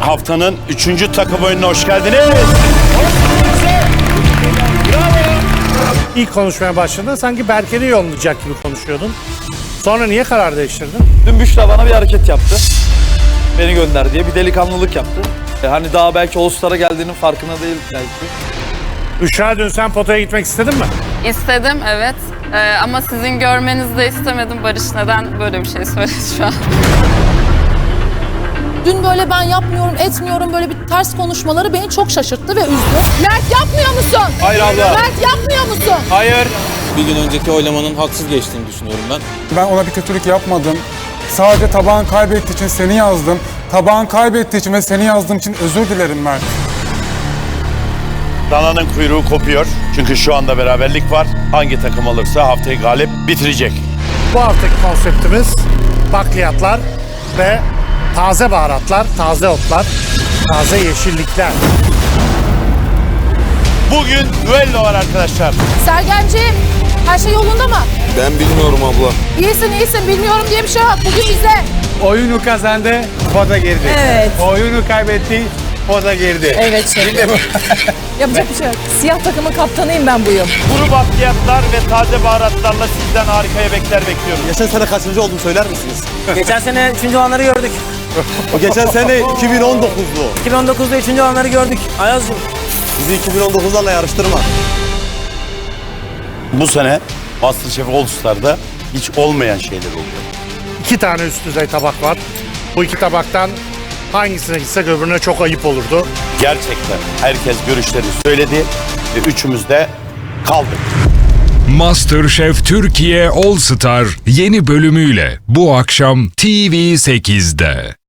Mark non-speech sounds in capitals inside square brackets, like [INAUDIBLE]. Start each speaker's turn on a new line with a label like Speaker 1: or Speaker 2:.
Speaker 1: haftanın üçüncü takım oyununa hoş geldiniz.
Speaker 2: İlk konuşmaya başladığında sanki Berker'i yollayacak gibi konuşuyordun. Sonra niye karar değiştirdin?
Speaker 3: Dün Büşra bana bir hareket yaptı. Beni gönder diye bir delikanlılık yaptı. E, Hani daha belki All geldiğinin farkında değil belki.
Speaker 2: Büşra dün sen potaya gitmek istedin mi?
Speaker 4: İstedim evet. Ee, ama sizin görmenizi de istemedim. Barış neden böyle bir şey söyledi şu an?
Speaker 5: Dün böyle ben yapmıyorum, etmiyorum böyle bir ters konuşmaları beni çok şaşırttı ve üzdü. Mert yapmıyor musun?
Speaker 3: Hayır abla.
Speaker 5: Mert yapmıyor musun?
Speaker 3: Hayır.
Speaker 6: Bir gün önceki oylamanın haksız geçtiğini düşünüyorum ben.
Speaker 7: Ben ona bir kötülük yapmadım. Sadece tabağın kaybettiği için seni yazdım. Tabağın kaybettiği için ve seni yazdığım için özür dilerim Mert.
Speaker 1: Dananın kuyruğu kopuyor. Çünkü şu anda beraberlik var. Hangi takım alırsa haftayı galip bitirecek.
Speaker 2: Bu haftaki konseptimiz bakliyatlar ve taze baharatlar, taze otlar, taze yeşillikler.
Speaker 1: Bugün düello var arkadaşlar.
Speaker 5: Sergenciğim her şey yolunda mı?
Speaker 6: Ben bilmiyorum abla.
Speaker 5: İyisin iyisin bilmiyorum diye bir şey yok. Bugün bize.
Speaker 8: Oyunu kazandı, poda girdi.
Speaker 5: Evet.
Speaker 8: Oyunu kaybetti, poda girdi.
Speaker 5: Evet şefim. [LAUGHS] Yapacak bir şey yok. Siyah takımın kaptanıyım ben bu yıl.
Speaker 1: Kuru bakliyatlar ve taze baharatlarla sizden harika yemekler bekliyoruz.
Speaker 9: Geçen sene kaçıncı oldum söyler misiniz?
Speaker 10: Geçen sene 3. olanları gördük.
Speaker 9: O geçen sene 2019'du.
Speaker 10: 2019'da 3. olanları gördük. Ayaz'cığım.
Speaker 9: Bizi 2019'larla yarıştırma.
Speaker 1: Bu sene Masterchef All Star'da hiç olmayan şeyler oluyor.
Speaker 2: İki tane üst düzey tabak var. Bu iki tabaktan hangisine gitsek öbürüne çok ayıp olurdu.
Speaker 1: Gerçekten herkes görüşlerini söyledi ve üçümüz de kaldık.
Speaker 11: MasterChef Türkiye All Star yeni bölümüyle bu akşam TV8'de.